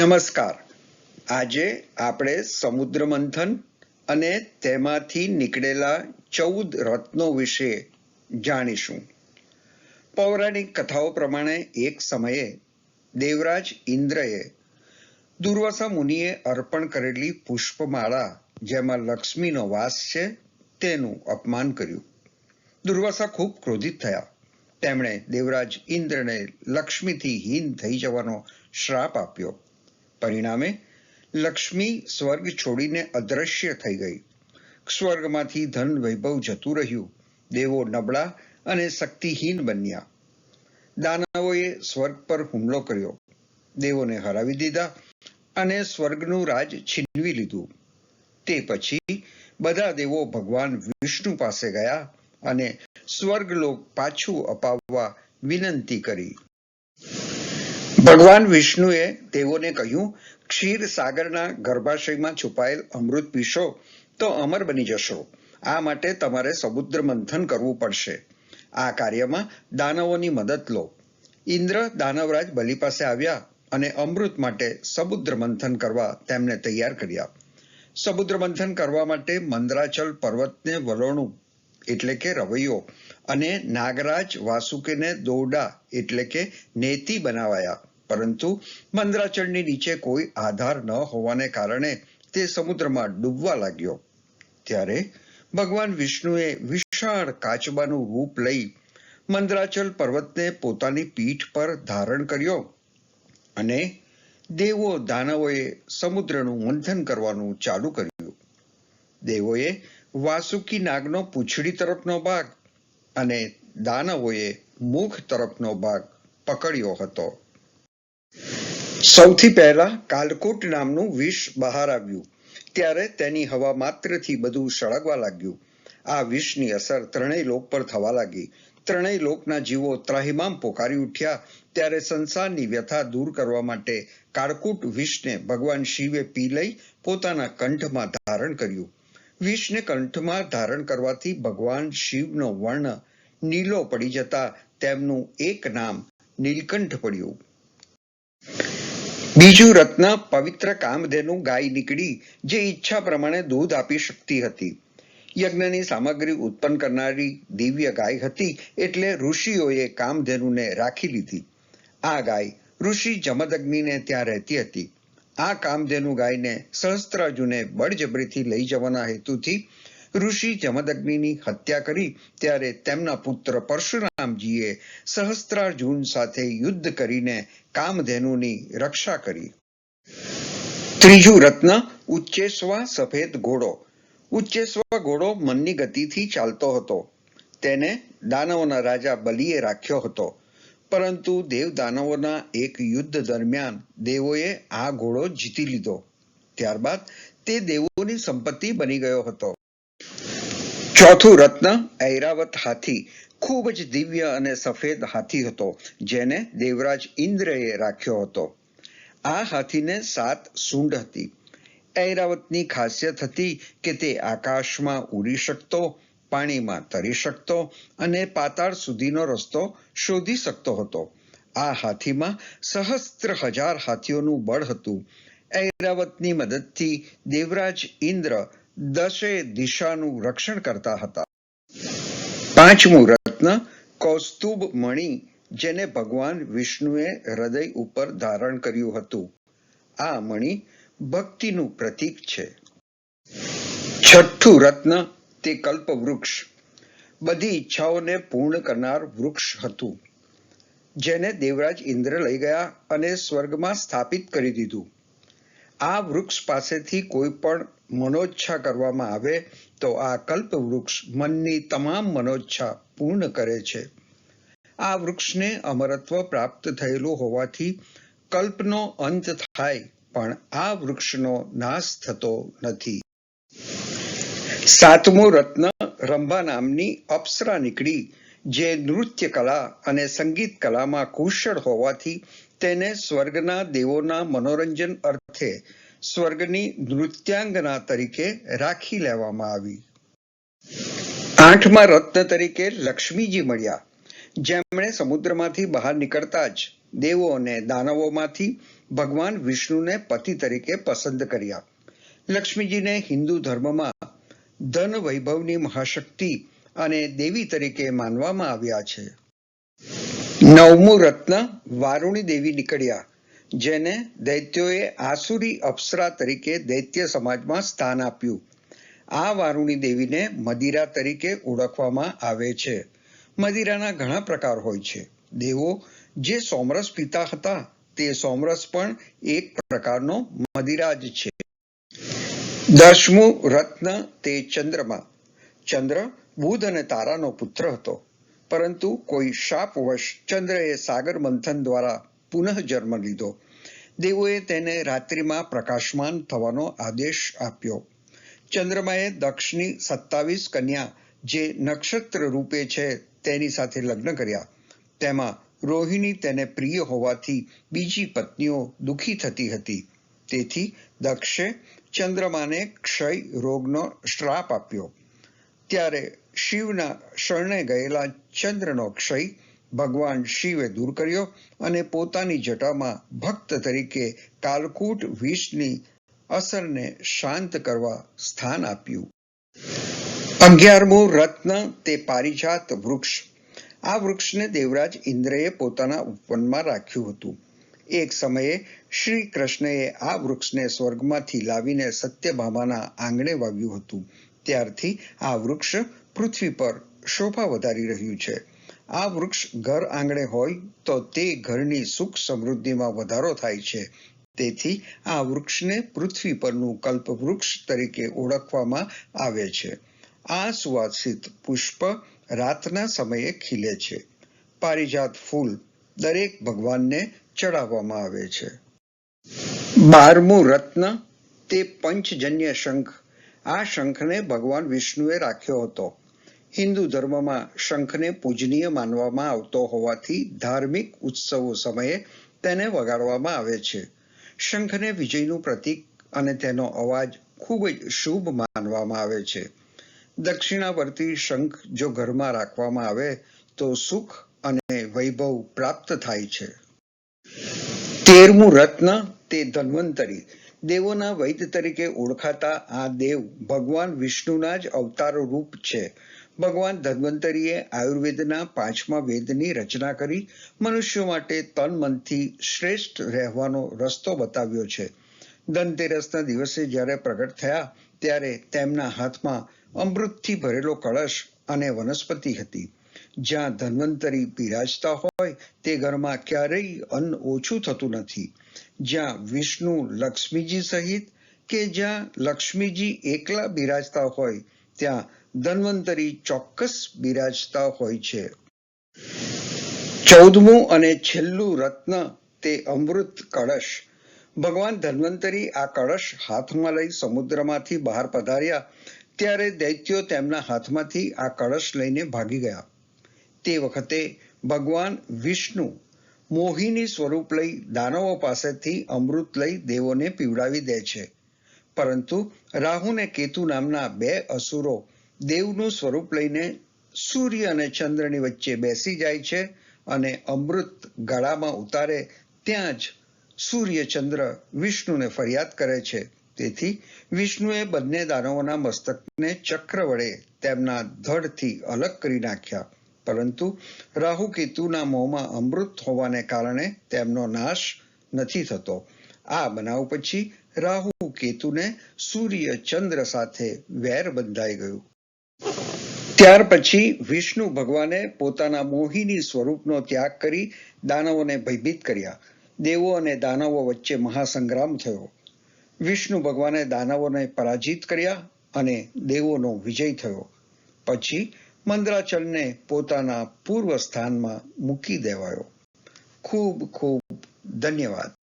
નમસ્કાર. આજે આપણે સમુદ્ર મંથન અને તેમાંથી નીકળેલા ચૌદ રત્નો વિશે જાણીશું. પૌરાણિક કથાઓ પ્રમાણે એક સમયે દેવરાજ ઇન્દ્રએ દુર્વાસા મુનિએ અર્પણ કરેલી પુષ્પમાળા જેમાં લક્ષ્મીનો વાસ છે તેનું અપમાન કર્યું. દુર્વાસા ખૂબ ક્રોધિત થયા. તેમણે દેવરાજ ઇન્દ્રને લક્ષ્મીથી હીન થઈ જવાનો શ્રાપ આપ્યો. પરિણામે લક્ષ્મી સ્વર્ગ છોડીને અદ્રશ્ય થઈ ગઈ. સ્વર્ગમાંથી ધન વૈભવ જતું રહ્યું. દેવો નબળા અને શક્તિહીન બન્યા. દાનવોએ સ્વર્ગ પર હુમલો કર્યો. દેવોને હરાવી દીધા અને સ્વર્ગનું રાજ છીનવી લીધું. તે પછી બધા દેવો ભગવાન વિષ્ણુ પાસે ગયા અને સ્વર્ગલોક પાછું અપાવવા વિનંતી કરી. ભગવાન વિષ્ણુએ તેઓને કહ્યું, ક્ષીર સાગરના ગર્ભાશયમાં છુપાયેલ અમૃત પીશો તો અમર બની જશો. આ માટે તમારે સમુદ્ર મંથન કરવું પડશે. આ કાર્યમાં દાનવોની મદદ લો. ઇન્દ્ર દાનવરાજ બલિ પાસે આવ્યા અને અમૃત માટે સમુદ્ર મંથન કરવા તેમને તૈયાર કર્યા. સમુદ્ર મંથન કરવા માટે મંદરાચલ પર્વતને વલોણું એટલે કે રવૈયો અને નાગરાજ વાસુકીને દોરડા એટલે કે નેતી બનાવાયા. પરંતુ મંદરાચળની નીચે કોઈ આધાર ન હોવાને કારણે તે સમુદ્રમાં ડૂબવા લાગ્યો. ત્યારે ભગવાન વિષ્ણુએ વિશાળ કાચબાનું રૂપ લઈ મંદરાચલ પર્વતને પોતાની પીઠ પર ધારણ કર્યો અને દેવો દાનવોએ સમુદ્રનું મંથન કરવાનું ચાલુ કર્યું. દેવોએ વાસુકી નાગનો પૂંછડી તરફનો ભાગ અને દાનવોએ મુખ તરફનો ભાગ પકડ્યો હતો. સૌથી પહેલા કાલકૂટ નામનું વિષ બહાર આવ્યું. ત્યારે તેની હવા માત્રથી બધું સળગવા લાગ્યું. આ વિષની અસર ત્રણેય લોક પર થવા લાગી. ત્રણેય લોકના જીવો ત્રાહિમામ પોકારી ઉઠ્યા. ત્યારે સંસારની વ્યથા દૂર કરવા માટે કાળકૂટ વિષને ભગવાન શિવે પી લઈ પોતાના કંઠમાં ધારણ કર્યું. વિષને કંઠમાં ધારણ કરવાથી ભગવાન શિવનો વર્ણ નીલો પડી જતા તેમનું એક નામ નીલકંઠ પડ્યું. બીજું રત્ન પવિત્ર કામધેનુ ગાય નીકળી જે ઈચ્છા પ્રમાણે દૂધ આપી શકતી હતી. યજ્ઞની સામગ્રી ઉત્પન્ન કરનારી દિવ્ય ગાય હતી એટલે ઋષિઓએ કામધેનુને રાખી લીધી. આ ગાય ઋષિ જમદગ્નિને ત્યાં રહેતી હતી. આ કામધેનુ ગાયને સહસ્ત્રાજુને બળજબરીથી લઈ જવાના હેતુથી ઋષિ જમદગ્નિની હત્યા કરી ત્યારે તેમના પુત્ર પરશુરામજીએ સહસ્ત્રાર્જુન સાથે યુદ્ધ કરીને કામધેનુની રક્ષા કરી. ત્રીજું રત્ન, ઉચ્ચેશ્વા સફેદ ઘોડો. ઉચ્ચેશ્વા ઘોડો મનની ગતિથી ચાલતો હતો. તેને દાનવના રાજા બલિએ રાખ્યો હતો. પરંતુ દેવ દાનવોના એક યુદ્ધ દરમિયાન દેવોએ આ ઘોડો જીતી લીધો. ત્યારબાદ તે દેવોની સંપત્તિ બની ગયો હતો. ચોથું રત્ન ઐરાવત હાથી ખૂબ જ દિવ્ય અને સફેદ હાથી હતો, જેને દેવરાજ ઇન્દ્રએ રાખ્યો હતો. આ હાથીને સાત સૂંઢ હતી. ઐરાવતની ખાસિયત હતી કે તે આકાશમાં ઉડી શકતો પાણીમાં તરી શકતો અને પાતાળ સુધીનો રસ્તો શોધી શકતો હતો. આ હાથીમાં સહસ્ત્ર હજાર હાથીઓનું બળ હતું. ઐરાવતની મદદથી દેવરાજ ઇન્દ્ર દશે દિશાનું રક્ષણ કરતા હતા. પાંચમું રત્ન કૌસ્તુભ મણિ, જેને ભગવાન વિષ્ણુએ હૃદય ઉપર ધારણ કર્યું હતું. આ મણિ ભક્તિનું પ્રતીક છે. છઠ્ઠું રત્ન તે કલ્પ વૃક્ષ બધી ઈચ્છાઓને પૂર્ણ કરનાર વૃક્ષ હતું. જેને દેવરાજ ઇન્દ્ર લઈ ગયા અને સ્વર્ગમાં સ્થાપિત કરી દીધું. આ વૃક્ષ પાસેથી કોઈ પણ મનોચ્છા કરવામાં આવે તો આ કલ્પ વૃક્ષ મનની તમામ મનોચ્છા પૂર્ણ કરે છે. આ વૃક્ષને અમરત્વ પ્રાપ્ત થયેલું હોવાથી કલ્પનો અંત થાય, પણ આ વૃક્ષનો નાશ થતો નથી. સાતમું રત્ન રંભા નામની અપ્સરા નીકળી, જે નૃત્ય કલા અને સંગીત કલામાં કુશળ હોવાથી તેને સ્વર્ગના દેવોના મનોરંજન અર્થે સ્વર્ગની નૃત્યાંગના તરીકે રાખી લેવામાં આવી. આઠમા રત્ન તરીકે લક્ષ્મીજી મળ્યા. જેમણે સમુદ્રમાંથી બહાર નીકળતા જ દેવો અને દાનવોમાંથી ભગવાન વિષ્ણુને પતિ તરીકે પસંદ કર્યા. લક્ષ્મીજીને હિન્દુ ધર્મમાં ધન વૈભવની મહાશક્તિ અને દેવી તરીકે માનવામાં આવ્યા છે. નવમું રત્ન વારુણી દેવી નીકળ્યા, જેને દૈત્યોએ આસુરી અપ્સરા તરીકે દૈત્ય સમાજમાં સ્થાન આપ્યું. આ વારુણી દેવીને મદિરા તરીકે ઓળખવામાં આવે છે. મદિરાના ઘણા પ્રકાર હોય છે. દેવો જે સોમરસ પીતા હતા, તે સોમરસ પણ એક પ્રકારનો મદિરા જ છે. દસમું રત્ન તે ચંદ્રમાં. ચંદ્ર બુધ અને તારાનો પુત્ર હતો. પરંતુ કોઈ શાપવશ ચંદ્રએ સાગર મંથન દ્વારા પુનઃ જન્મ લીધો. દેવોએ તેને રાત્રિમાં પ્રકાશમાન થવાનો આદેશ આપ્યો. ચંદ્રમાએ દક્ષની સત્તાવીસ કન્યા જે નક્ષત્ર રૂપે છે તેની સાથે લગ્ન કર્યા. તેમાં રોહિણી તેને પ્રિય હોવાથી બીજી પત્નીઓ દુખી થતી હતી. તેથી દક્ષે ચંદ્રમાને ક્ષય રોગનો શ્રાપ આપ્યો. ત્યારે શિવના શરણે ગયેલા ચંદ્રનો ક્ષય ભગવાન શિવે દૂર કર્યો અને પોતાની જટામાં ભક્ત તરીકે કાલકૂટ વિષની અસરને શાંત કરવા સ્થાન આપ્યું. અગિયારમું રત્ન તે પારિજાત વૃક્ષ. આ વૃક્ષને દેવરાજ ઇન્દ્રએ પોતાના ઉપવનમાં રાખ્યું હતું. એક સમયે શ્રી કૃષ્ણએ આ વૃક્ષને સ્વર્ગમાંથી લાવીને સત્યભામાના આંગણે વાવ્યું હતું. ત્યારથી આ વૃક્ષ પૃથ્વી પર શોભા વધારી રહ્યું છે. આ વૃક્ષ ઘર આંગણે હોય તો તે ઘરની સુખ સમૃદ્ધિમાં વધારો થાય છે. તેથી આ વૃક્ષને પૃથ્વી પરનું કલ્પવૃક્ષ તરીકે ઓળખવામાં આવે છે. આ સુવાસિત પુષ્પ રાતના સમયે ખીલે છે. પારિજાત ફૂલ દરેક ભગવાનને ચડાવવામાં આવે છે. બારમું રત્ન તે પંચજન્ય શંખ. આ શંખને ભગવાન વિષ્ણુએ રાખ્યો હતો. હિન્દુ ધર્મમાં શંખને પૂજનીય માનવામાં આવતો હોવાથી ધાર્મિક ઉત્સવો સમયે તેને વગાડવામાં આવે છે. શંખને વિજયનું પ્રતીક અને તેનો અવાજ ખૂબ જ શુભ માનવામાં આવે છે. દક્ષિણાવર્તી શંખ જો ઘરમાં રાખવામાં આવે તો સુખ અને વૈભવ પ્રાપ્ત થાય છે. તેરમું રત્ન તે ધન્વંતરી. દેવોના વૈદ તરીકે ઓળખાતા આ દેવ ભગવાન વિષ્ણુના જ અવતાર રૂપ છે. ભગવાન ધન્વંતરીએ આયુર્વેદના પાંચમા વેદની રચના કરી મનુષ્યો માટે તન મનથી શ્રેષ્ઠ રહેવાનો રસ્તો બતાવ્યો છે. ધનતેરસના દિવસે જ્યારે પ્રગટ થયા ત્યારે તેમના હાથમાં અમૃતથી ભરેલો કળશ અને વનસ્પતિ હતી. જ્યાં ધન્વંતરી બિરાજતા હોય તે ઘરમાં ક્યારેય અન્ન ઓછું થતું નથી. જ્યાં વિષ્ણુ લક્ષ્મીજી સહિત કે જ્યાં લક્ષ્મીજી એકલા બિરાજતા હોય, ત્યાં ધન્વંતરી ચોક્કસ બિરાજતા હોય છે. ચૌદમું અને છેલ્લું રત્ન તે અમૃત કળશ. ભગવાન ધન્વંતરી આ કળશ હાથમાં લઈ સમુદ્રમાંથી બહાર પધાર્યા, ત્યારે દૈત્યો તેમના હાથમાંથી આ કળશ લઈને ભાગી ગયા. તે વખતે ભગવાન વિષ્ણુ મોહિની સ્વરૂપ લઈ દાનવો પાસેથી અમૃત લઈ દેવોને પીવડાવી દે છે. પરંતુ રાહુ ને કેતુ નામના બે અસુરો દેવનું સ્વરૂપ લઈને સૂર્ય અને ચંદ્રની વચ્ચે બેસી જાય છે અને અમૃત ગળામાં ઉતારે ત્યાં જ સૂર્ય ચંદ્ર વિષ્ણુને ફરિયાદ કરે છે. તેથી વિષ્ણુએ બંને દાનવોના મસ્તકને ચક્ર વડે તેમના ધડથી અલગ કરી નાખ્યા. પરંતુ રાહુ કેતુના મોંમાં અમૃત હોવાને કારણે તેમનો નાશ નથી થતો. આ બનાવ પછી રાહુ કેતુને સૂર્ય ચંદ્ર સાથે વેર બંધાઈ ગયું. ત્યાર પછી વિષ્ણુ ભગવાને પોતાના મોહિની સ્વરૂપનો ત્યાગ કરી દાનવોને ભયભીત કર્યા. દેવો અને દાનવો વચ્ચે મહાસંગ્રામ થયો. વિષ્ણુ ભગવાને દાનવોને પરાજિત કર્યા અને દેવોનો વિજય થયો. પછી મંદરાચલને પોતાના પૂર્વ સ્થાનમાં મૂકી દેવાયો. ખૂબ ખૂબ ધન્યવાદ.